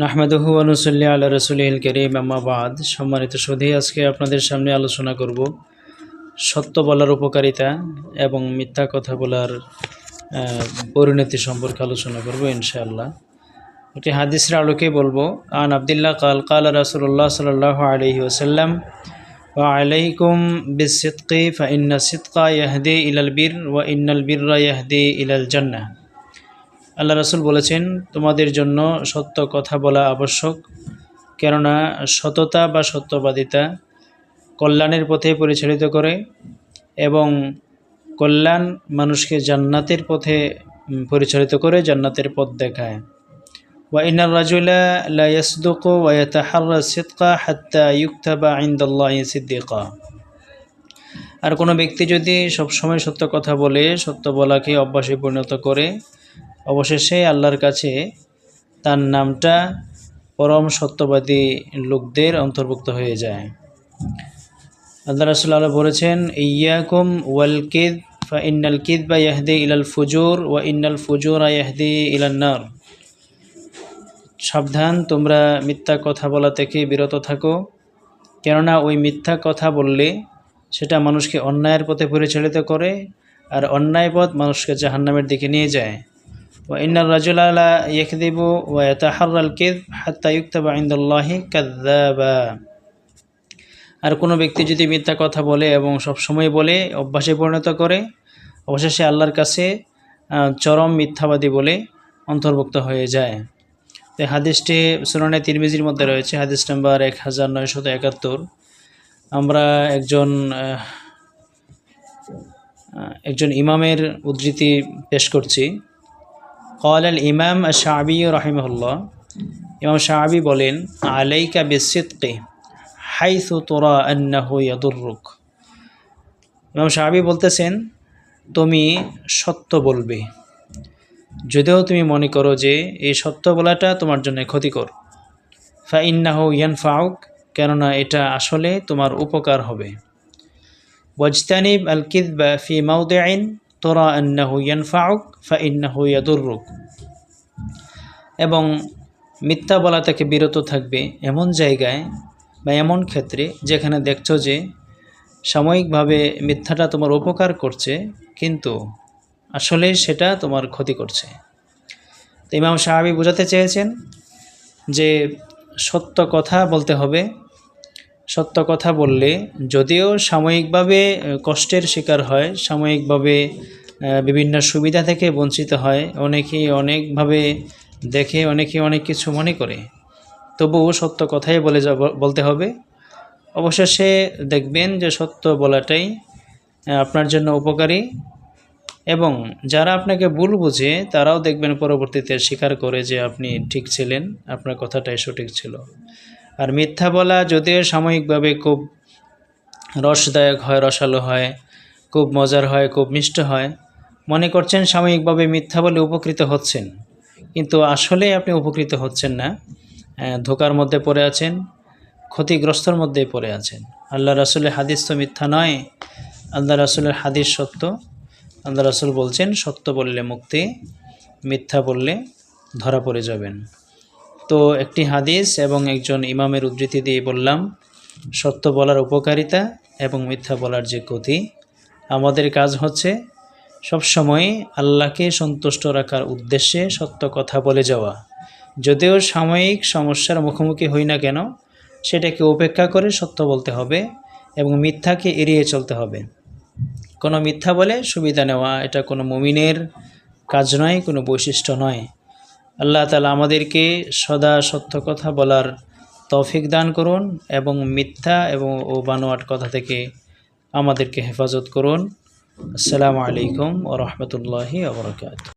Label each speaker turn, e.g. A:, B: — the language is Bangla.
A: নাহমেদহু আনুসল্লি আল্লাহ রসুলিল করিম আমাবাদ সম্মানিত সুধি, আজকে আপনাদের সামনে আলোচনা করব সত্য বলার উপকারিতা এবং মিথ্যা কথা বলার পরিণতি সম্পর্কে আলোচনা করব ইনশাআল্লাহ। একটি হাদিসের আলোকে বলব, আন আবদুল্লাহ কাল কাল রাসুল্লাহ সাল আলহি ওসাল্লাম ওয়া আলাইকুম বিসিদ্কি, ফা ইন্না সিদ্কা ইয়াহদি ইলাল বীর, ওয়া ইন্নাল বীররা ইয়াহদি ইলাল জান্নাহ। আল্লাহ রাসুল বলেছেন তোমাদের জন্য সত্য কথা বলা আবশ্যক কেননা সততা বা সত্যবাদিতা কল্যাণের পথে পরিচালিত করে এবং কল্যাণ মানুষকে জান্নাতের পথে উম, পরিচালিত করে জান্নাতের পথ দেখায় وإن الرجل لا يصدق ويتحرى الصدق حتى يكتب عند الله صديقا আর কোনো ব্যক্তি যদি সবসময় সত্য কথা বলে সত্য বলাকে অভ্যাসে পরিণত করে অবশেষে আল্লাহর কাছে তার নামটা পরম সত্যবাদী লোকদের অন্তর্ভুক্ত হয়ে যায়। আল্লাহ রাসুল্লাহ বলেছেন ইয়াকুম ওয়াল কিদ, ফা ইন্নাল কিদ বা ইয়াহদি ইলাল ফুজুর ওয়া ইন্নাল ফুজুর ইয়াহদি ইলান নার। সাবধান, তোমরা মিথ্যা কথা বলা থেকে বিরত থাকো। কেননা ওই মিথ্যা কথা বললে সেটা মানুষকে অন্যায়ের পথে পরিচালিত করে আর অন্যায় পথ মানুষকে জাহান্নামের দিকে নিয়ে যায়। وإن الرجل لا يكذب ويتحرى الكذب حتى يكتب عند الله كذابا আর কোনো ব্যক্তি যদি মিথ্যা কথা বলে এবং সব সময় বলে অভ্যাসে পরিণত করে অবশেষে আল্লাহর কাছে আহ, চরম মিথ্যাবাদী বলে অন্তর্ভুক্ত হয়ে যায় তো এই হাদিসটি সুনানে তিরমিজির মধ্যে রয়েছে হাদিস নাম্বার এক হাজার নয়শত একাত্তর আমরা একজন আহ, আহ, একজন ইমামের উদ্ধৃতি পেশ করছি কল আল ইমাম শাহবি রহিমহুল্লাহ ইমাম শাহবি বলেন আলাইকা বিসিদকে হাইসু তোরা আন্নাহুয়াদুরুক ইমাম শাহবি বলতেছেন তুমি সত্য বলবে। যদিও তুমি মনে করো যে এই সত্য বলাটা তোমার জন্য ক্ষতিকর। ফা ইন্নাহু ইয়ান ফাউক কেননা এটা আসলে তোমার উপকার হবে। ওয়াজতানিব আল কিদবা ফি মাউদে আইন তোরা আন্নাহু ইয়ানফাউক ফা ইন্নাহু ইয়াদুররুক। এবং মিথ্যা বলা থেকে বিরত থাকবে এমন জায়গায় বা এমন ক্ষেত্রে যেখানে দেখছ যে সাময়িকভাবে মিথ্যাটা তোমার উপকার করছে, কিন্তু আসলে সেটা তোমার ক্ষতি করছে। তো ইমাম সাহাবি বোঝাতে চেয়েছেন যে সত্য কথা বলতে হবে সত্য কথা বললে, যদিও সাময়িকভাবে কষ্টের শিকার হয়, সাময়িকভাবে বিভিন্ন সুবিধা থেকে বঞ্চিত হয় অনেকেই অনেকভাবে দেখে, অনেকে অনেক কিছু মনে করে। তবুও সত্য কথাই বলে বলতে হবে। অবশেষে দেখবেন যে সত্য বলাটাই আপনার জন্য উপকারী এবং যারা আপনাকে ভুল বুঝে, তারাও দেখবেন পরবর্তীতে স্বীকার করে যে আপনি ঠিক ছিলেন, আপনার কথাটাই সঠিক ছিল। আর মিথ্যা বলা যদিও সাময়িকভাবে খুব রসদায়ক হয়, রসালো হয়, খুব মজার হয়, খুব মিষ্ট হয়, মনে করছেন সাময়িকভাবে মিথ্যা বলে উপকৃত হচ্ছেন। কিন্তু আসলে আপনি উপকৃত হচ্ছেন না ধোকার মধ্যে পড়ে আছেন, ক্ষতিগ্রস্তর মধ্যেই পড়ে আছেন। আল্লাহ রাসুলের হাদিস তো মিথ্যা নয়, আল্লাহ রাসুলের হাদিস সত্য। আল্লাহ রাসুল বলছেন, সত্য বললে মুক্তি, মিথ্যা বললে ধরা পড়ে যাবেন। তো একটি হাদিস এবং একজন ইমামের উদ্ধৃতি দিয়ে বললাম, সত্য বলার উপকারিতা এবং মিথ্যা বলার যে গতি। আমাদের কাজ হচ্ছে সবসময় আল্লাহকে সন্তুষ্ট রাখার উদ্দেশ্যে সত্য কথা বলে যাওয়া। যদিও সাময়িক সমস্যার মুখোমুখি হই না কেন, সেটাকে উপেক্ষা করে সত্য বলতে হবে এবং মিথ্যাকে এড়িয়ে চলতে হবে। কোনো মিথ্যা বলে সুবিধা নেওয়া এটা কোনো মুমিনের কাজ নয়, কোনো বৈশিষ্ট্য নয়। আল্লাহ তালা আমাদেরকে সদা সত্য কথা বলার তৌফিক দান করুন এবং মিথ্যা এবং ও বানোয়াট কথা থেকে আমাদেরকে হেফাজত করুন। আসসালামু আলাইকুম ও রহমতুল্লাহি